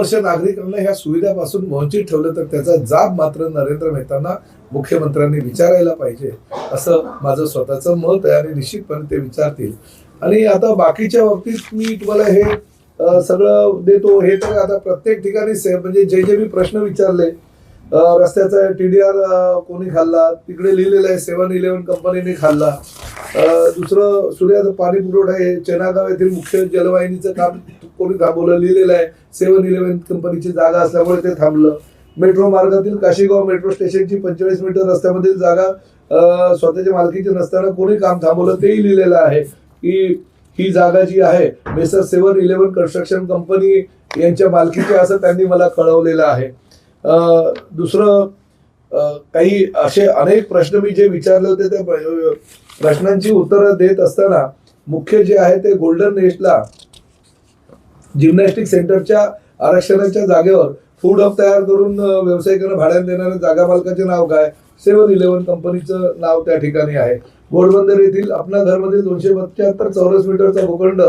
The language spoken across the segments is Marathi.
वर्ष नागरिकांना ह्या सुविधापासून वंचित ठेवलं तर त्याचा जाब मात्र नरेंद्र मेहतांना मुख्यमंत्र्यांनी विचारायला पाहिजे असं माझं स्वतःचं मत आहे आणि निश्चितपणे ते विचारतील. आणि आता बाकीच्या बाबतीत मी तुम्हाला हे सगळं देतो. हे तर आता प्रत्येक ठिकाणी से म्हणजे जे जे मी प्रश्न विचारले रस्त्याचा टी डी आर कोणी खाल्ला तिकडे लिहिलेलं आहे सेवन इलेव्हन कंपनीने खाल्ला दुसरं सूर्याचं पाणी पुरवठा हे चेनागाव येथील मुख्य जलवाहिनीचं काम कोणी थांबवलं लिहिलेलं आहे. सेवन इलेव्हन कंपनीची जागा असल्यामुळे ते थांबलं. मेट्रो मार्गातील काशीगाव मेट्रो स्टेशनची पंचेचाळीस मीटर रस्त्यामधील जागा स्वतःच्या मालकीची नसताना कोणी काम थांबवलं तेही लिहिलेलं आहे की ही जागा जी आहे messrs seven eleven construction company यांच्या मालकीची असं त्यांनी मला कळवलेलं आहे. दुसरं काही असे अनेक प्रश्न मी जे विचारले होते त्या प्रश्नांची उत्तरं देत असताना मुख्य जे आहे ते गोल्डन नेस्टला जिम्नॅस्टिक सेंटरच्या आरक्षणाच्या जागेवर फूड हब तयार करून अ, व्यावसायिकांना भाड्याने देणाऱ्या जागा मालकाचे नाव काय? सेवन इलेव्हन कंपनीचं नाव त्या ठिकाणी आहे. गोडबंदर येथील आपल्या घरमधील दोनशे पंच्याहत्तर चौरस मीटरचा भूखंड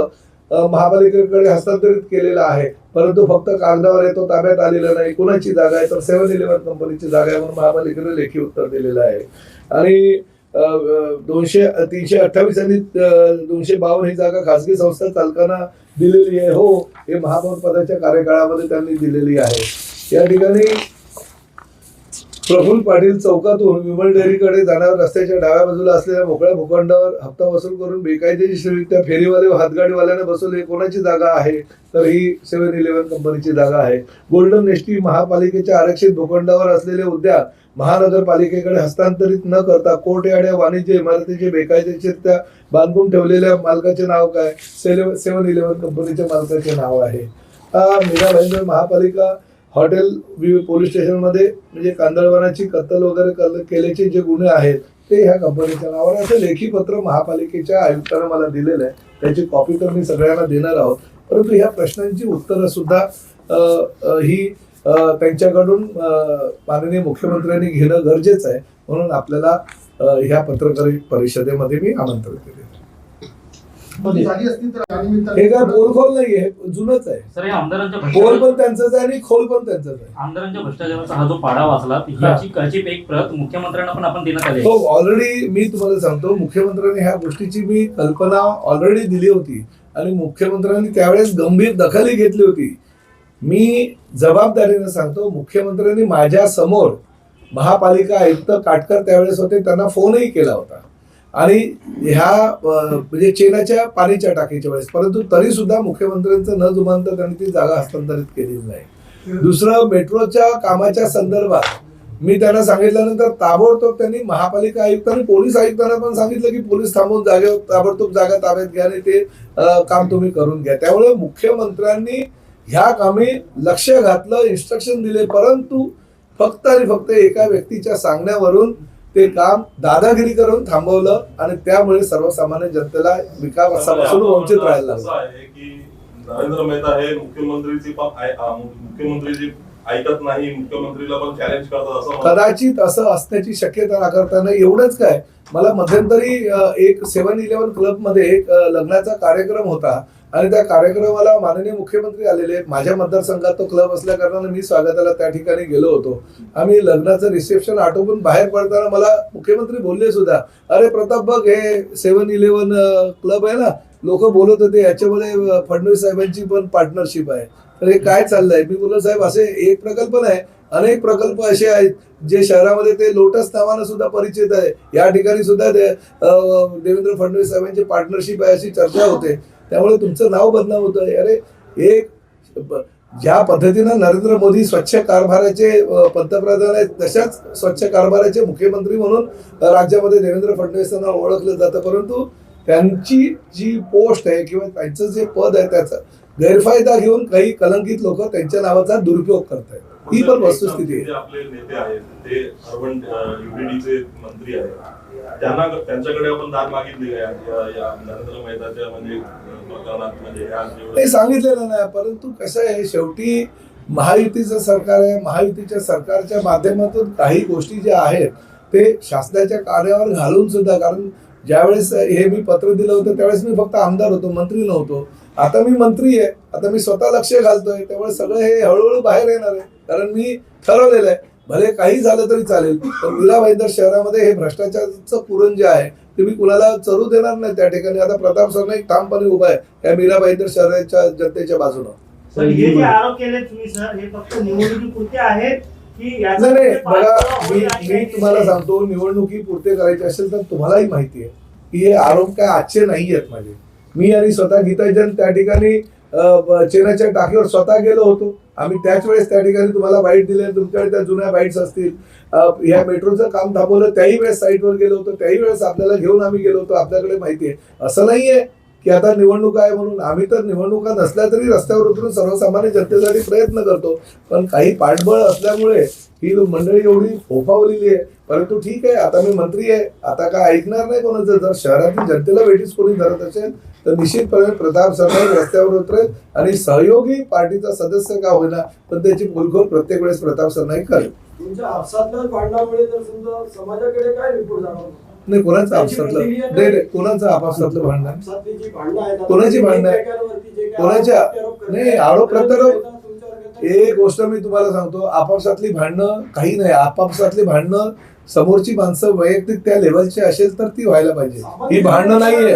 महापालिकेकडे हस्तांतरित केलेला आहे. परंतु फक्त कागदावर आहे तो ताब्यात आलेला नाही. कुणाची जागा आहे? तर सेवन इलेव्हन कंपनीची जागा आहे म्हणून महापालिकेने लेखी उत्तर दिलेलं आहे. आणि दोनशे तीनशे अठ्ठावीस आणि दोनशे बावन्न ही जागा खासगी संस्था चालकांना दिलेली आहे. हो हे महापौर पदाच्या कार्यकाळामध्ये त्यांनी दिलेली आहे. या ठिकाणी प्रफुल पाटील चौकातून विमल डेअरीकडे जाणाऱ्या रस्त्याच्या डाव्या बाजूला असलेल्या मोकळ्या भूखंडावर हप्ता वसूल करून बेकायदेशीररित्या फेरीवाले व हातगाडीवाल्याने बसवले कोणाची जागा आहे? तर ही सेव्हन इलेव्हन कंपनीची जागा आहे. गोल्डन एसटी महापालिकेच्या आरक्षित भूखंडावर असलेले उद्यान महानगरपालिकेकडे हस्तांतरित न करता कोर्ट या वाणिज्य इमारतीचे बेकायदेशीररित्या बांधून ठेवलेल्या मालकाचे नाव काय? सेव्हन इलेव्हन कंपनीच्या मालकाचे नाव आहे. हा मीरा भाईंदर महापालिका हॉटेल वि- पोलीस स्टेशनमध्ये म्हणजे कांदळवनाची कत्तल वगैरे कल- केल्याचे जे गुन्हे आहेत ते ह्या कंपनीच्या नावावर असं लेखी पत्र महापालिकेच्या आयुक्तानं मला दिलेलं आहे. त्याची कॉपी तर मी सगळ्यांना देणार आहोत. परंतु ह्या प्रश्नांची उत्तरं सुद्धा ही त्यांच्याकडून माननीय मुख्यमंत्र्यांनी घेणं गरजेचं आहे. म्हणून आपल्याला ह्या पत्रकार परिषदेमध्ये मी आमंत्रित केले झाली असती तर त्यानिमित्ताने हे काय बोलखोल नाहीये हे जुनच आहे. सर आमदारांच्या बोल भ्रष्टाचार पण त्यांचंच आहे आणि खोल पण त्यांचंच आहे. आमदारांच्या भ्रष्टाचाराचा हा जो पाडा वाचला एक प्रत मुख्यमंत्र्यांना पण आपण देण्यात आली हो ऑलरेडी मी तुम्हाला सांगतो मुख्यमंत्र्यांनी ह्या गोष्टीची मी कल्पना ऑलरेडी दिली होती आणि मुख्यमंत्र्यांनी त्यावेळेस गंभीर दखलही घेतली होती. मी जबाबदारीने सांगतो मुख्यमंत्र्यांनी माझ्यासमोर महापालिका आयुक्त काटकर त्यावेळेस होते त्यांना फोनही केला होता. आणि ह्या म्हणजे चेनाच्या पाणीच्या टाकीच्या वेळेस परंतु तरी सुद्धा मुख्यमंत्र्यांचं न जुमानता त्यांनी ती जागा हस्तांतरित केलेली नाही. दुसरं मेट्रोच्या कामाच्या संदर्भात मी त्यांना सांगितल्यानंतर ताबडतोब त्यांनी महापालिका आयुक्त आणि पोलीस आयुक्तांना पण सांगितलं की पोलीस थांबून जागेवर ताबडतोब जागा ताब्यात घ्या आणि ते काम तुम्ही करून घ्या. त्यामुळे मुख्यमंत्र्यांनी ह्या कामी लक्ष घातलं इन्स्ट्रक्शन दिले परंतु फक्त आणि फक्त एका व्यक्तीच्या सांगण्यावरून ते काम दादागिरी करून थांबवलं आणि त्यामुळे सर्वसामान्य जनतेला विकासापासून वंचित राहायला लागलं. आहे की नरेंद्र मेहता हे मुख्यमंत्रीची मुख्यमंत्रीची ऐकत नाही मुख्यमंत्रीला पण चॅलेंज करतात असं कदाचित असं असण्याची शक्यता नाकारताना एवढंच काय मला मध्यंतरी एक सेव्हन इलेव्हन क्लबमध्ये एक लग्नाचा कार्यक्रम होता. आणि त्या कार्यक्रमाला माननीय मुख्यमंत्री आलेले माझ्या मतदारसंघात तो क्लब असल्या कारणाने मी स्वागताला त्या ठिकाणी गेलो होतो. आम्ही लग्नाचं रिसेप्शन आटोपून बाहेर पडताना मला मुख्यमंत्री बोलले सुद्धा अरे प्रताप बघ हे सेव्हन इलेव्हन क्लब आहे ना लोक बोलत होते याच्यामध्ये फडणवीस साहेबांची पण पार्टनरशिप आहे. तर हे काय चाललंय? मी बोललो साहेब असे एक प्रकल्प नाही अनेक प्रकल्प असे आहेत जे शहरामध्ये ते लोटस नावानं सुद्धा परिचित आहे. या ठिकाणी सुद्धा देवेंद्र फडणवीस साहेबांची पार्टनरशिप आहे अशी चर्चा होते. त्यामुळे तुमचं नाव बदनाम होतं अरे एक ज्या पद्धतीनं नरेंद्र मोदी स्वच्छ कारभाराचे पंतप्रधान आहेत तशाच स्वच्छ कारभाराचे मुख्यमंत्री म्हणून राज्यामध्ये देवेंद्र फडणवीसांना ओळखलं जातं. परंतु त्यांची जी पोस्ट आहे किंवा त्यांचं जे पद आहे त्याचा गैरफायदा घेऊन काही कलंकित लोक त्यांच्या नावाचा दुरुपयोग करत आहेत ही पण वस्तुस्थिती आहे. आपले नेते आहेत ते मंत्री आहेत. त्यांना त्यांच्याकडे आपण दाद मागितली या नरेंद्र मेहताच्या म्हणजे प्रकरणात म्हणजे ते सांगितलेलं नाही परंतु कसं आहे शेवटी महायुतीचं सरकार आहे. महायुतीच्या सरकारच्या माध्यमातून काही गोष्टी ज्या आहेत ते शासनाच्या कार्यावर घालून सुद्धा कारण ज्यावेळेस हे मी पत्र दिलं होतं त्यावेळेस मी फक्त आमदार होतो मंत्री नव्हतो. आता मी मंत्री आहे. आता मी स्वतः लक्ष घालतोय. त्यामुळे सगळं हे हळूहळू बाहेर येणार आहे. कारण मी ठरवलेलं आहे भले काही झालं तरी चालेल पण मीरा भाईंदर शहरामध्ये हे भ्रष्टाचाराचं पुरण जे आहे ते मी कुणाला चरू देणार नाही त्या ठिकाणी. आता प्रताप सरनाईक ठामपणे उभा आहे या मीरा भाईंदर शहराच्या जनतेच्या बाजूनं. हे जे आरोप केले तुम्ही सर हे फक्त निवडणुकीपुरते आहेत नाही नाही बघा मी मी तुम्हाला? सांगतो निवडणुकी पुरते करायचे असेल तर तुम्हालाही माहिती आहे. की हे आरोप काय आजचे नाही आहेत माझे. मी आणि स्वतः गीताजन त्या ठिकाणी चेनाच्या टाकीवर स्वतः गेलो होतो. आम्ही त्याच वेळेस त्या ठिकाणी तुम्हाला बाईट दिले. तुमच्याकडे त्या जुन्या बाईट्स असतील. ह्या मेट्रोचं काम थांबवलं. त्याही वेळेस साईटवर गेलो होतो. त्याही वेळेस आपल्याला घेऊन आम्ही गेलो होतो. आपल्याकडे माहिती आहे. असं नाही आहे की आता निवडणुका आहे म्हणून आम्ही तर निवडणुका नसल्या तरी रस्त्यावर उतरून सर्वसामान्य जनतेसाठी प्रयत्न करतो. पण काही पाठबळ असल्यामुळे ही मंडळी एवढी फोफावलेली आहे. परंतु ठीक आहे आता मी मंत्री आहे आता काय ऐकणार नाही कोणाचं जर शहरातील जनतेला वेटीस कोणी धरत असेल तर निश्चितपणे प्रताप सरनाईक रस्त्यावर उतरेल आणि सहयोगी पार्टीचा सदस्य का होईना पण त्याची बोलखोल प्रत्येक वेळेस प्रताप सरनाईक करेल तुमच्या आपसातल्या भांडणामुळे जर समजा समाजाकडे काय रिपोर्ट जाणार नाही कोणाचं आपसातलं? नाही नाही, कोणाचं आपापसातलं भांडण कोणाची भांडणं आहे? कोणाच्या? नाही, आरोप प्रत्यारोप-. एक गोष्ट मी तुम्हाला सांगतो आपापसातली भांडणं काही नाही. आपापसातली भांडणं समोरची माणसं वैयक्तिक त्या लेवलची असेल तर ती व्हायला पाहिजे. ही भांडणं नाहीये.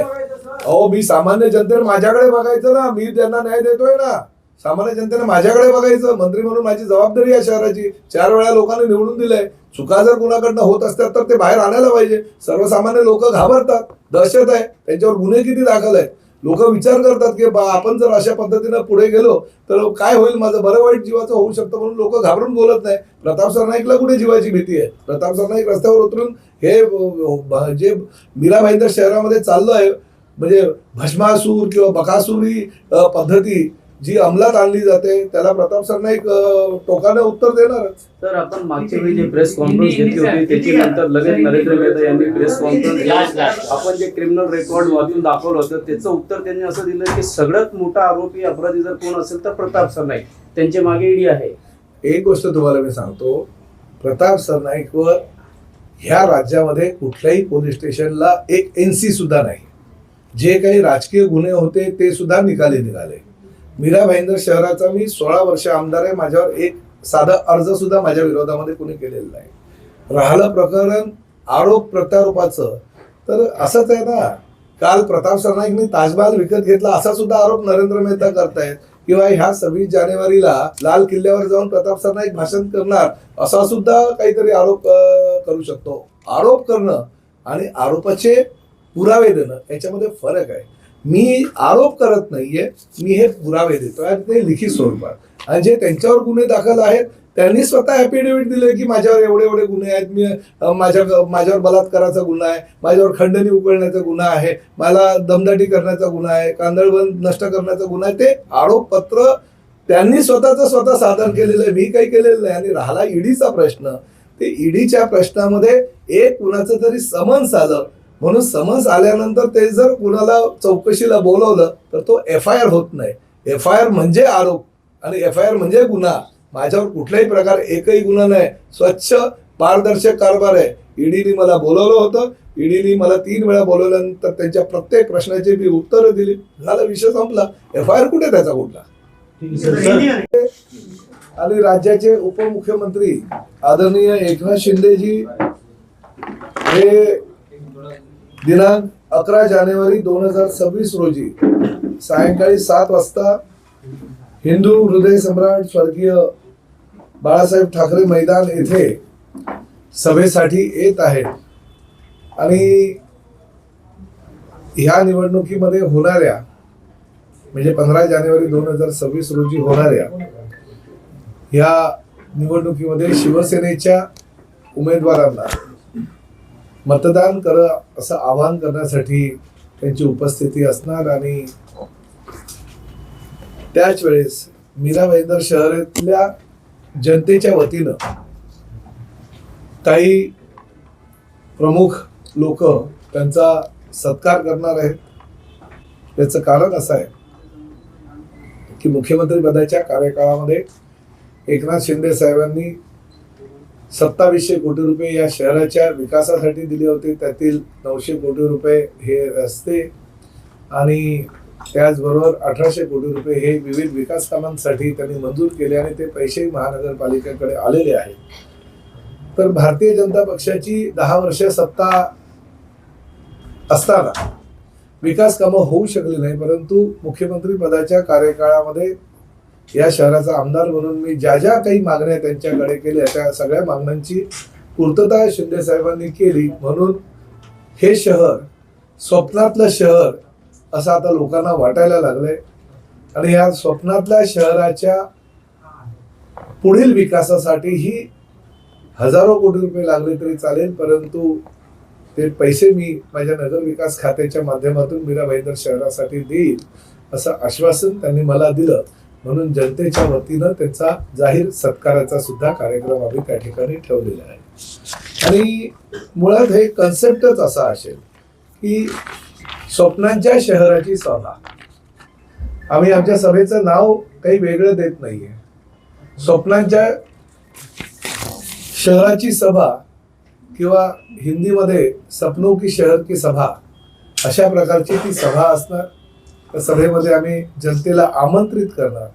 अहो मी सामान्य जनतेने माझ्याकडे बघायचं ना. मी त्यांना न्याय देतोय ना. सामान्य जनतेने माझ्याकडे बघायचं. मंत्री म्हणून माझी जबाबदारी आहे शहराची. चार वेळा लोकांनी निवडून दिलंय. चुका जर कुणाकडनं होत असतात तर ते बाहेर आणायला पाहिजे. सर्वसामान्य लोक घाबरतात. दहशत आहे. त्यांच्यावर गुन्हे किती दाखल आहेत? लोक विचार करतात की बा आपण जर अशा पद्धतीनं पुढे गेलो तर काय होईल? माझं बरं वाईट जीवाचं होऊ शकतं म्हणून लोक घाबरून बोलत नाही. प्रताप सरनाईकला कुठे जीवाची भीती आहे? प्रताप सरनाईक रस्त्यावर उतरून हे जे मीरा भाईंदर शहरामध्ये चाललो आहे म्हणजे भस्मासूर किंवा बकासुरी पद्धती जी अंमलात आणली जाते त्याला प्रताप सरनाईक अ, टोकाने उत्तर देणारच. तर आपण मागच्या वेळी जे प्रेस कॉन्फरन्स घेतली होती त्याची नंतर लगेच नरेंद्र मेहता यांनी प्रेस कॉन्फरन्स. आपण जे क्रिमिनल रेकॉर्ड वाचून दाखवलं होतं त्याचं उत्तर त्यांनी असं दिलं की सगळ्यात मोठा आरोपी अपराधी जर कोण असेल तर प्रताप सरनाईक त्यांच्या मागे ईडी आहे. एक गोष्ट तुम्हाला मी सांगतो प्रताप सरनाईकवर ह्या राज्यामध्ये कुठल्याही पोलीस स्टेशनला एक एन सी सुद्धा नाही. जे काही राजकीय गुन्हे होते ते सुद्धा निकाली निघाले. मीरा भाईंदर शहराचा मी सोळा वर्ष आमदार आहे. माझ्यावर एक साधा अर्ज सुद्धा माझ्या विरोधामध्ये कोणी केलेला नाही. राहिलं प्रकरण आरोप प्रत्यारोपाचं. तर असंच आहे ना काल प्रताप सरनाईकने ताजमहाल विकत घेतला असा सुद्धा आरोप नरेंद्र मेहता करतायत. किंवा ह्या सव्वीस जानेवारीला लाल किल्ल्यावर जाऊन प्रताप सरनाईक भाषण करणार असा सुद्धा काहीतरी आरोप करू शकतो. आरोप करणं आणि आरोपाचे पुरावे देणं याच्यामध्ये फरक आहे. मी आरोप करत नाहीये मी हे पुरावे देतो. आणि ते लिखित स्वरूपात. आणि जे त्यांच्यावर गुन्हे दाखल आहेत त्यांनी स्वतः ॲफिडेव्हिट दिले की माझ्यावर एवढे एवढे गुन्हे आहेत. मी माझ्या माझ्यावर बलात्काराचा गुन्हा आहे माझ्यावर खंडणी उकळण्याचा गुन्हा आहे मला दमदाटी करण्याचा गुन्हा आहे कांदळबंद नष्ट करण्याचा गुन्हा आहे. ते आरोपपत्र त्यांनी स्वतःच स्वतः सादर केलेलं आहे. मी काही केलेलं नाही. आणि राहिला ईडीचा प्रश्न. ते ईडीच्या प्रश्नामध्ये एक कुणाचं तरी समन्स आलं म्हणून समन्स आल्यानंतर ते जर कुणाला चौकशीला बोलवलं तर तो एफ आय आर होत नाही. एफ आय आर म्हणजे आरोप आणि एफ आय आर म्हणजे गुन्हा. माझ्यावर कुठलाही प्रकार एकही गुन्हा नाही. स्वच्छ पारदर्शक कारभार आहे. ईडीने मला बोलवलं होतं. ईडीने मला तीन वेळा बोलवल्यानंतर त्यांच्या प्रत्येक प्रश्नाची मी उत्तरं दिली. झाला विषय संपला. एफ आय आर कुठे त्याचा कुठला? आणि- आणि राज्याचे उपमुख्यमंत्री आदरणीय एकनाथ शिंदेजी हे दिनांक अकरा जानेवारी दोन हजार सव्वीस रोजी सायंकाळी सात वाजता हिंदू हृदय सम्राट स्वर्गीय बाळासाहेब ठाकरे मैदान येथे सभेसाठी येत आहेत. आणि ह्या निवडणुकीमध्ये होणाऱ्या म्हणजे पंधरा जानेवारी दोन हजार सव्वीस रोजी होणाऱ्या या निवडणुकीमध्ये शिवसेनेच्या उमेदवारांना मतदान करा असं आवाहन करण्यासाठी त्यांची उपस्थिती असणार आणि त्याच वेळेस मीरा भाईंदर शहरातल्या जनतेच्या वतीनं काही प्रमुख लोक त्यांचा सत्कार करणार आहेत. त्याचं कारण असं आहे की मुख्यमंत्री पदाच्या कार्यकाळामध्ये एकनाथ शिंदे साहेबांनी सत्तावीसशे कोटी रुपये या शहराच्या विकासासाठी दिले होते. त्यातील नऊशे कोटी रुपये हे रस्ते आणि त्याचबरोबर अठराशे कोटी रुपये हे विविध विकास कामांसाठी त्यांनी मंजूर केले आणि ते पैसेही महानगरपालिकेकडे आलेले आहेत. तर भारतीय जनता पक्षाची दहा वर्ष सत्ता असताना विकास कामं होऊ शकली नाही परंतु मुख्यमंत्री पदाच्या कार्यकाळामध्ये या शहराचा आमदार म्हणून मी ज्या ज्या काही मागण्या त्यांच्याकडे केल्या त्या सगळ्या मागण्यांची पूर्तता शिंदे साहेबांनी केली. म्हणून हे शहर स्वप्नातलं शहर असं आता लोकांना वाटायला लागलंय. आणि या स्वप्नातल्या शहराच्या पुढील विकासासाठीही हजारो कोटी रुपये लागले तरी चालेल परंतु ते पैसे मी माझ्या नगर विकास खात्याच्या माध्यमातून मीरा भाईंदर शहरासाठी देईल असं आश्वासन त्यांनी मला दिलं. म्हणून जनतेच्या वतीनं त्याचा जाहीर सत्काराचा सुद्धा कार्यक्रम आम्ही त्या ठिकाणी ठेवलेला आहे. आणि मुळात हे कन्सेप्टच असा असेल की स्वप्नांच्या शहराची सभा. आम्ही आमच्या सभेचं नाव काही वेगळं देत नाहीये. स्वप्नांच्या शहराची सभा किंवा हिंदीमध्ये सपनों की शहर की सभा अशा प्रकारची ती सभा असणार. त्या सभेमध्ये आम्ही जनतेला आमंत्रित करणार.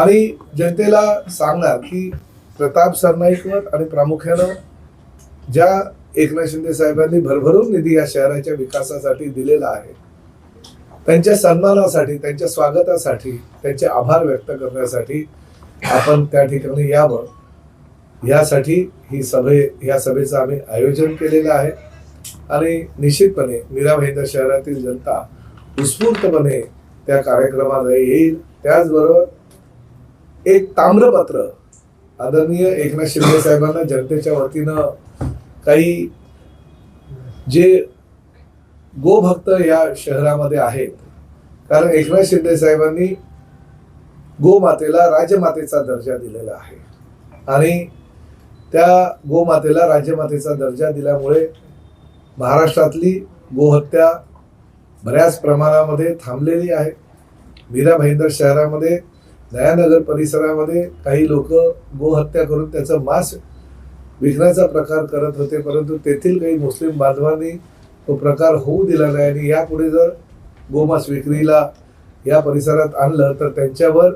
आणि जनतेला सांगणार की प्रताप सरनाईकवर आणि प्रामुख्यानं ज्या एकनाथ शिंदे साहेबांनी भरभरून निधी या शहराच्या विकासासाठी दिलेला आहे त्यांच्या सन्मानासाठी त्यांच्या स्वागतासाठी त्यांचे आभार व्यक्त करण्यासाठी आपण त्या ठिकाणी यावं. यासाठी ही सभे या सभेचं आम्ही आयोजन केलेलं आहे. आणि निश्चितपणे मीरा भाईंदर शहरातील जनता उत्स्फूर्तपणे त्या कार्यक्रमाला येईल. त्याचबरोबर एक ताम्रपत्र आदरणीय एकनाथ शिंदे साहेबांना जनतेच्या वतीनं काही जे गोभक्त या शहरामध्ये आहेत कारण एकनाथ शिंदे साहेबांनी गोमातेला राजमातेचा दर्जा दिलेला आहे. आणि त्या गोमातेला राजमातेचा दर्जा दिल्यामुळे महाराष्ट्रातली गोहत्या बऱ्याच प्रमाणामध्ये थांबलेली आहे मीरा भाईंदर शहरामध्ये नयानगर परिसरामध्ये काही लोक गोहत्या करून त्याचं मांस विकण्याचा प्रकार करत होते परंतु तेथील काही मुस्लिम बांधवांनी तो प्रकार होऊ दिला नाही आणि यापुढे जर गोमांस विक्रीला या परिसरात आणलं तर त्यांच्यावर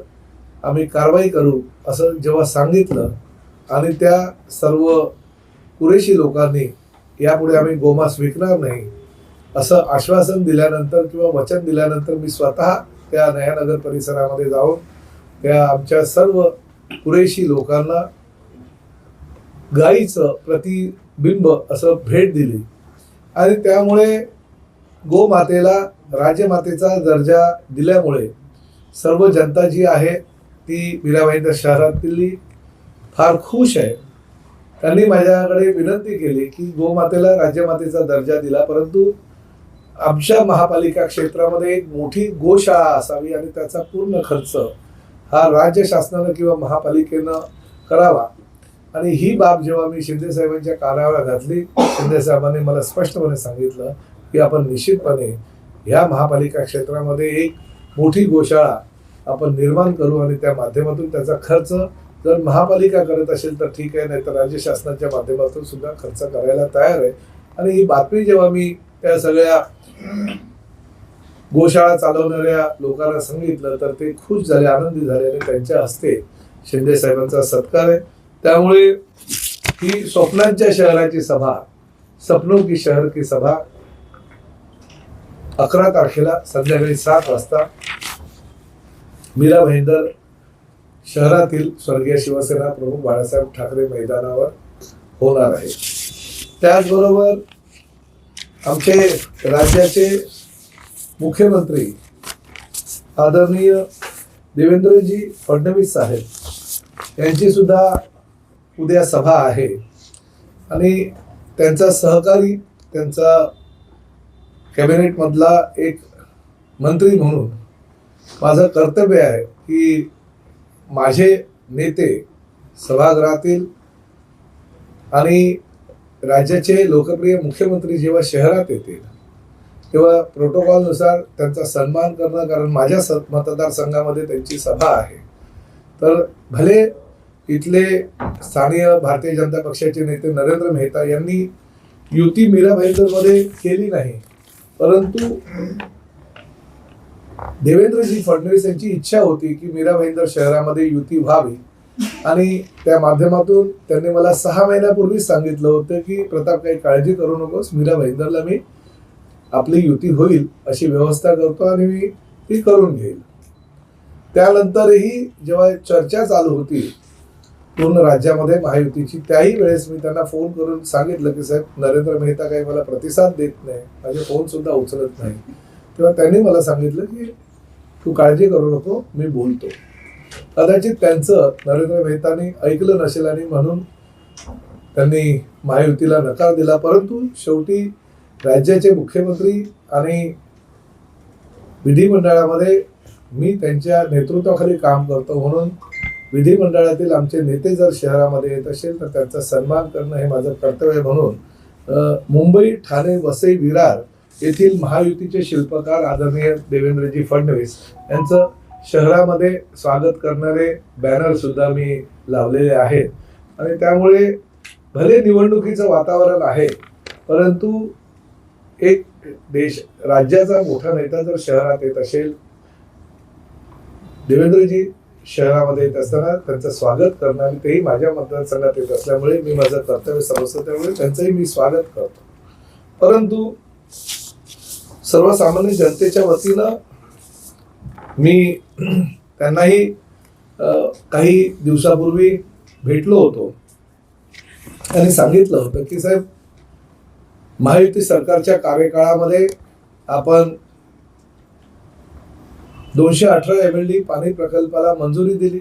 आम्ही कारवाई करू असं जेव्हा सांगितलं आणि त्या सर्व पुरेशी लोकांनी यापुढे आम्ही गोमांस विकणार नाही असं आश्वासन दिल्यानंतर किंवा वचन दिल्यानंतर मी स्वतः त्या नयानगर परिसरामध्ये जाऊन त्या आमच्या सर्व पुरेशी लोकांना गायीचं प्रतिबिंब असं भेट दिली. आणि त्यामुळे गोमातेला राजमातेचा दर्जा दिल्यामुळे सर्व जनता जी आहे ती मीराबाईंच्या शहरातली फार खुश आहे. त्यांनी माझ्याकडे विनंती केली की गोमातेला राज्यमातेचा दर्जा दिला परंतु आमच्या महापालिका क्षेत्रामध्ये एक मोठी गोशाळा असावी आणि त्याचा पूर्ण खर्च हा राज्य शासनानं किंवा महापालिकेनं करावा. आणि ही बाब जेव्हा मी शिंदेसाहेबांच्या कानावर घातली शिंदेसाहेबांनी मला स्पष्टपणे सांगितलं की आपण निश्चितपणे ह्या महापालिका क्षेत्रामध्ये एक मोठी गोशाळा आपण निर्माण करू आणि त्या माध्यमातून त्याचा खर्च जर महापालिका करत असेल तर ठीक आहे नाही तर राज्य शासनाच्या माध्यमातून सुद्धा खर्च करायला तयार आहे. आणि ही बातमी जेव्हा मी त्या सगळ्या गोशाळा चालवणाऱ्या लोकांना सांगितलं तर ते खुश झाले आनंदी झाले आणि त्यांच्या हस्ते शिंदे साहेबांचा सत्कार आहे. त्यामुळे ही स्वप्नांच्या शहराची सभा सपनों की शहर की सभा अकरा तारखेला संध्याकाळी सात वाजता मीरा भाईंदर शहरातील स्वर्गीय शिवसेना प्रमुख बाळासाहेब ठाकरे मैदानावर होणार आहे. त्याचबरोबर आमचे राज्याचे मुख्यमंत्री आदरणीय देवेंद्रजी फडणवीस साहेब यांची सुद्धा उद्या सभा आहे. आणि त्यांचा सहकारी त्यांचा कॅबिनेटमधला एक मंत्री म्हणून माझं कर्तव्य आहे की माझे नेते सभागृहातील आणि राज्याचे लोकप्रिय मुख्यमंत्री जेव्हा शहरात येतील तेव्हा प्रोटोकॉलनुसार त्यांचा सन्मान करणं कारण माझ्या स मतदारसंघामध्ये त्यांची सभा आहे. तर भले इथले स्थानीय भारतीय जनता पक्षाचे नेते नरेंद्र मेहता यांनी युती मीरा भाईंदरमध्ये केली नाही परंतु देवेंद्रजी फडणवीस यांची इच्छा होती की मीरा भाईंदर शहरामध्ये युती व्हावी. आणि त्या माध्यमातून त्यांनी मला सहा महिन्यापूर्वी सांगितलं होतं की प्रताप काही काळजी करू नकोस. मीरा भाईंदरला मी आपली युती होईल अशी व्यवस्था करतो आणि मी ती करून घेईल. त्यानंतरही जेव्हा चर्चा चालू होती पूर्ण राज्यामध्ये महायुतीची त्याही वेळेस मी त्यांना फोन करून सांगितलं की साहेब नरेंद्र मेहता काही मला प्रतिसाद देत नाही. माझे फोन सुद्धा उचलत नाही. तेव्हा त्यांनी मला सांगितलं की तू काळजी करू नको. मी बोलतो. कदाचित त्यांचं नरेंद्र मेहताने ऐकलं नसेल आणि म्हणून त्यांनी महायुतीला नकार दिला. परंतु शेवटी राज्याचे मुख्यमंत्री आणि विधिमंडळामध्ये मी त्यांच्या नेतृत्वाखाली काम करतो म्हणून विधिमंडळातील आमचे नेते जर शहरामध्ये येत असेल तर त्यांचा सन्मान करणं हे माझं कर्तव्य म्हणून मुंबई ठाणे वसई विरार येथील महायुतीचे शिल्पकार आदरणीय देवेंद्रजी फडणवीस यांचं शहरामध्ये स्वागत करणारे बॅनर सुद्धा मी लावलेले आहेत. आणि त्यामुळे भले निवडणुकीचं वातावरण आहे परंतु एक देश राज्याचा मोठा नेता जर शहरात येत असेल देवेंद्रजी शहरामध्ये येत असताना त्यांचं स्वागत करणार तेही माझ्या मतदारसंघात येत असल्यामुळे मी माझं कर्तव्य समजतो त्यामुळे त्यांचंही मी स्वागत करतो. परंतु सर्वसामान्य जनतेच्या वतीनं मी त्यांनाही काही दिवसापूर्वी भेटलो होतो. त्यांनी सांगितलं होतं की साहेब महायुती सरकारच्या कार्यकाळामध्ये आपण दोनशे अठरा एम एल डी पाणी प्रकल्पाला मंजुरी दिली.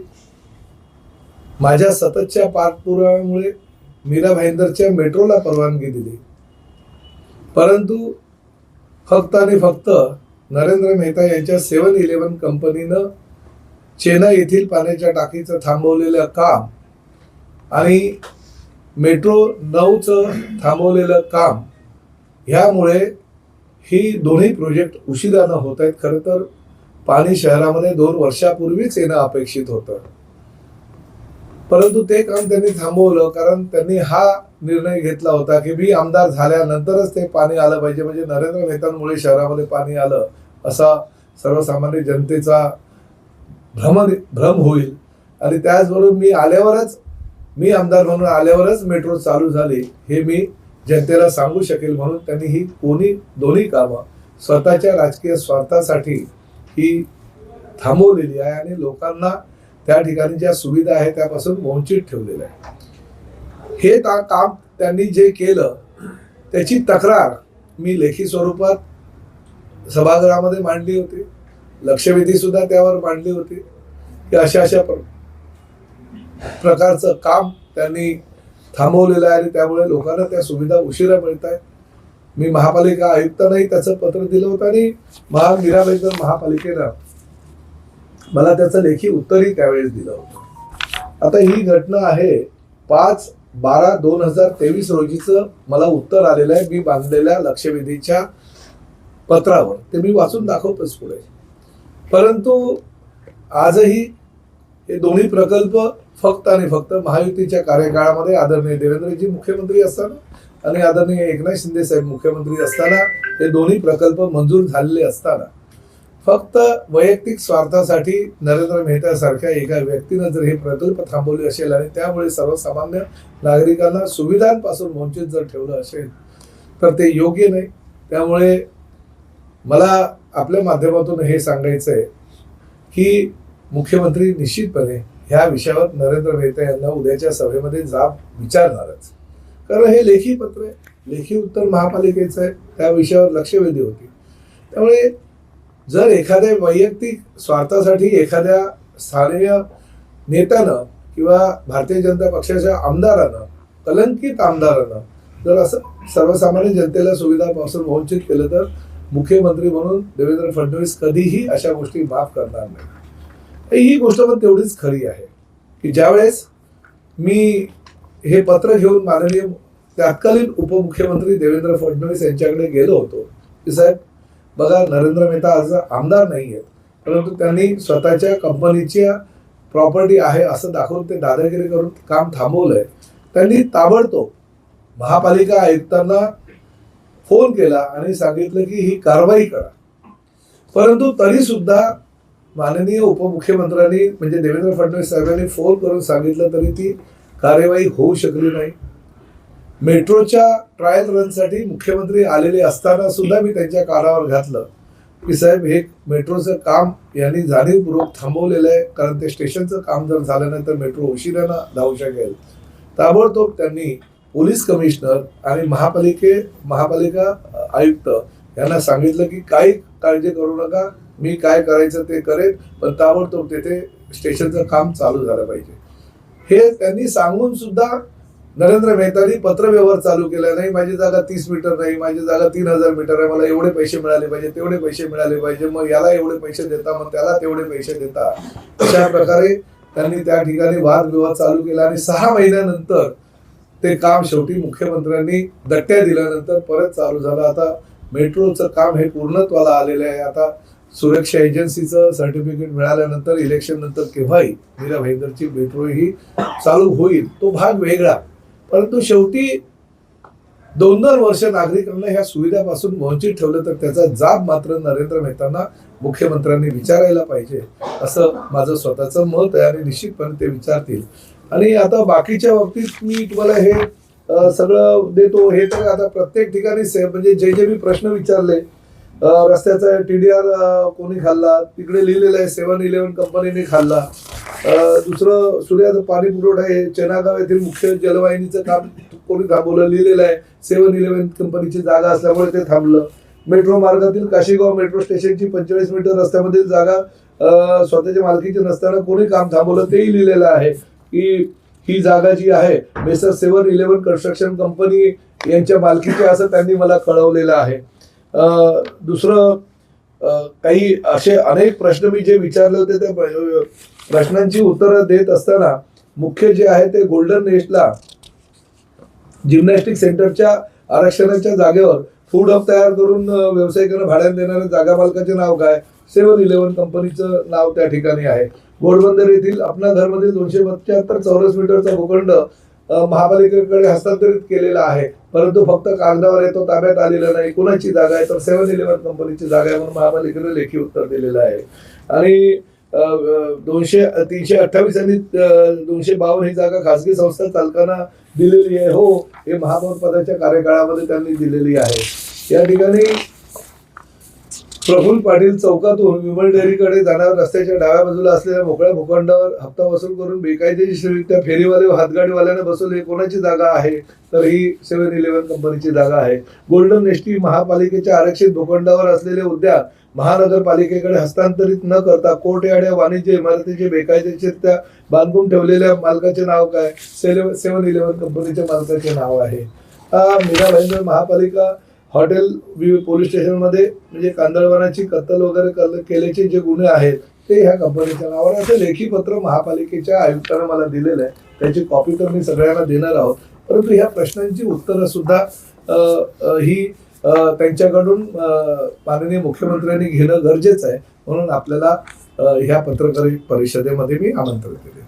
माझ्या सततच्या पाठपुराव्यामुळे मीरा भाईंदरच्या मेट्रोला परवानगी दिली. परंतु फक्त आणि फक्त नरेंद्र मेहता यांच्या सेवन इलेव्हन कंपनीनं चेन्नई येथील पाण्याच्या टाकीचं थांबवलेलं काम आणि मेट्रो नऊचं थांबवलेलं काम ह्यामुळे ही दोन्ही प्रोजेक्ट उशिरानं होत आहेत. खरं तर पाणी शहरामध्ये दोन वर्षापूर्वीच येणं अपेक्षित होतं. परंतु ते काम त्यांनी थांबवलं कारण त्यांनी हा निर्णय घेतला होता की मी आमदार झाल्यानंतरच ते पाणी आलं पाहिजे. म्हणजे नरेंद्र मेहतांमुळे शहरामध्ये पाणी आलं. असा सर्वसामान्य जनतेचा भ्रम भ्रम होईल. आणि त्याचबरोबर मी आल्यावरच मी आमदार म्हणून आल्यावरच मेट्रो चालू झाली हे मी जनतेला सांगू शकेल म्हणून त्यांनी ही कोणी दोन्ही कामं स्वतःच्या राजकीय स्वार्थासाठी ही थांबवलेली आहे आणि लोकांना त्या ठिकाणी ज्या सुविधा आहे त्यापासून वंचित ठेवलेल्या आहे हे काम त्यांनी जे केलं त्याची तक्रार मी लेखी स्वरूपात सभागृहामध्ये मांडली होती. लक्षवेधी सुद्धा त्यावर मांडली होती. की अशा अशा प्र- प्रकारचं काम त्यांनी थांबवलेलं आहे आणि त्यामुळे लोकांना त्या सुविधा उशिरा मिळत आहेत. मी महापालिका आयुक्तांनाही त्याचं पत्र दिलं होतं आणि महा महापालिकेनं मला त्याचं लेखी उत्तरही त्यावेळेस दिलं होतं. आता ही घटना आहे पाच बारा दोन हजार तेवीस रोजीचं मला उत्तर आलेलं आहे. मी बांधलेल्या लक्षवेधीच्या पत्रावर. ते मी वाचून दाखवतोच पुढे. परंतु आजही हे दोन्ही प्रकल्प फक्त आणि फक्त महायुतीच्या कार्यकाळामध्ये आदरणीय देवेंद्रजी मुख्यमंत्री असताना आणि आदरणीय एकनाथ शिंदे साहेब मुख्यमंत्री असताना हे दोन्ही प्रकल्प मंजूर झालेले असताना फक्त वैयक्तिक स्वार्थासाठी नरेंद्र मेहता सारख्या एका व्यक्तीनं जर हे प्रकल्प थांबवले असेल आणि त्यामुळे सर्वसामान्य नागरिकांना सुविधांपासून वंचित जर ठेवलं असेल तर ते योग्य नाही. त्यामुळे मला आपल्या माध्यमातून हे सांगायचं आहे की मुख्यमंत्री निश्चितपणे ह्या विषयावर नरेंद्र मेहता यांना उद्याच्या सभेमध्ये जाब विचारणारच. कारण हे लेखी पत्र आहे. लेखी उत्तर महापालिकेचं आहे. त्या विषयावर लक्षवेधी होती. त्यामुळे जर एखाद्या वैयक्तिक स्वार्थासाठी एखाद्या स्थानीय नेत्यानं किंवा भारतीय जनता पक्षाच्या आमदारानं कलंकित आमदारानं जर असं सर्वसामान्य जनतेला सुविधापासून वंचित केलं तर मुख्यमंत्री म्हणून देवेंद्र फडणवीस कधीही अशा गोष्टी माफ करणार नाही. ही गोष्ट पण तेवढीच खरी आहे की ज्यावेळेस मी हे पत्र घेऊन माननीय तत्कालीन उपमुख्यमंत्री देवेंद्र फडणवीस यांच्याकडे गेलो होतो की साहेब बघा नरेंद्र मेहता आज आमदार नाही आहेत परंतु त्यांनी स्वतःच्या कंपनीच्या प्रॉपर्टी आहे असं दाखवून ते दादागिरी करून काम थांबवलंय. त्यांनी ताबडतोब महापालिका आयुक्तांना फोन केला आणि सांगितलं की ही कारवाई करा. परंतु तरी सुद्धा माननीय उपमुख्यमंत्र्यांनी म्हणजे देवेंद्र फडणवीस साहेबांनी फोन करून सांगितलं तरी ती कार्यवाही होऊ शकली नाही. मेट्रोच्या ट्रायल रनसाठी मुख्यमंत्री आलेले असताना सुद्धा मी त्यांच्या कानावर घातलं. की साहेब हे मेट्रोचं काम यांनी जाणीवपूर्वक थांबवलेलं आहे कारण ते स्टेशनचं काम जर झालं नाही तर मेट्रो उशिरानं धावू शकेल. ताबडतोब त्यांनी पोलीस कमिशनर आणि महापालिके महापालिका आयुक्त यांना सांगितलं की काही काळजी करू नका मी काय करायचं ते करेन पण ताबडतोब तेथे स्टेशनचं काम चालू झालं पाहिजे. हे त्यांनी सांगून सुद्धा नरेंद्र मेहतानी पत्रव्यवहार चालू केला नाही माझी जागा तीस मीटर नाही माझी जागा तीन हजार मीटर आहे मला एवढे पैसे मिळाले पाहिजे तेवढे पैसे मिळाले पाहिजे मग याला एवढे पैसे देता मग त्याला तेवढे पैसे देता. अशा प्रकारे त्यांनी त्या ठिकाणी वादविवाद चालू केला आणि सहा महिन्यानंतर ते काम शेवटी मुख्यमंत्र्यांनी दट्ट्या दिल्यानंतर परत चालू झालं. आता मेट्रोचं काम हे पूर्णत्वाला आलेलं आहे. आता सुरक्षा एजन्सीचं सर्टिफिकेट मिळाल्यानंतर इलेक्शन नंतर केव्हाही मीरा भाईंदरची मेट्रो ही चालू होईल तो भाग वेगळा. परंतु शेवटी दोन दोन वर्ष नागरिकांना ह्या सुविधापासून वंचित ठेवलं तर त्याचा जाब मात्र नरेंद्र मेहतांना मुख्यमंत्र्यांनी विचारायला पाहिजे असं माझं स्वतःचं मत आहे आणि निश्चितपणे ते विचारतील. आणि आता बाकीच्या बाबतीत मी तुम्हाला हे सगळं देतो. हे तर आता प्रत्येक ठिकाणी से म्हणजे जे जे मी प्रश्न विचारले रस्त्याचा टी डी आर कोणी खाल्ला तिकडे लिहिलेलं आहे सेवन इलेव्हन कंपनीने खाल्ला. दुसरं सूर्याचं पाणी पुरवठा हे चेनागाव येथील मुख्य जलवाहिनीचं काम कोणी थांबवलं लिहिलेलं आहे. सेवन इलेव्हन कंपनीची जागा असल्यामुळे ते थांबलं. मेट्रो मार्गातील काशीगाव मेट्रो स्टेशनची पंचेचाळीस मीटर रस्त्यामधील जागा स्वतःच्या मालकीची नसताना कोणी काम थांबवलं तेही लिहिलेलं आहे. की ही जागा जी आहे messrs seven eleven construction company यांच्या मालकीची असं त्यांनी मला कळवलेलं आहे. दुसरं काही असे अनेक प्रश्न मी जे विचारले होते त्या प्रश्नांची उत्तरं देत असताना मुख्य जे आहे ते गोल्डन नेस्टला जिम्नॅस्टिक सेंटरच्या आरक्षणाच्या जागेवर फूड हब तयार करून व्यावसायिकांना भाड्याने देणाऱ्या जागा मालकाचे नाव काय? सेवन इलेव्हन कंपनीचं नाव त्या ठिकाणी आहे. घोडबंदर येथील आपला घरमधील दोनशे पंच्याहत्तर चौरस मीटरचा भूखंड महापालिकेकडे हस्तांतरित केलेला आहे. परंतु फक्त कागदावर आहे तो ताब्यात आलेला नाही. कुणाची जागा आहे? तर सेवन इलेव्हन कंपनीची जागा आहे म्हणून महापालिकेने लेखी उत्तर दिलेलं आहे. आणि दोनशे तीनशे अठ्ठावीस आणि दोनशे बावन्न ही जागा खासगी संस्था चालकांना दिलेली आहे. हो हे महापौर पदाच्या कार्यकाळामध्ये त्यांनी दिलेली आहे. या ठिकाणी प्रफुल्ल पाटील चौकातून विमल डेअरीकडे जाणाऱ्या रस्त्याच्या डाव्या बाजूला असलेल्या मोकळ्या भूखंडावर हप्ता वसूल करून बेकायदेशीररित्या फेरीवाले व हातगाडीवाल्याने बसवली कोणाची जागा आहे? तर ही सेव्हन इलेव्हन कंपनीची जागा आहे. गोल्डन एसटी महापालिकेच्या आरक्षित भूखंडावर असलेले उद्यान महानगरपालिकेकडे हस्तांतरित न करता कोर्ट या वाणिज्य इमारतीचे बेकायदेशीररित्या बांधून ठेवलेल्या मालकाचे नाव काय? सेव्हन इलेव्हन कंपनीच्या मालकाचे नाव आहे. हा मीरा भाईंदर महापालिका हॉटेल पोलीस स्टेशनमध्ये म्हणजे कांदळवनाची कत्तल वगैरे केल्याचे जे गुन्हे आहेत ते ह्या कंपनीच्या नावावर असं लेखी पत्र महापालिकेच्या आयुक्तानं मला दिलेलं आहे. त्याची कॉपी तर मी सगळ्यांना देणार आहोत. परंतु ह्या प्रश्नांची उत्तरं सुद्धा ही त्यांच्याकडून माननीय मुख्यमंत्र्यांनी घेणं गरजेचं आहे. म्हणून आपल्याला ह्या पत्रकार परिषदेमध्ये मी आमंत्रित केले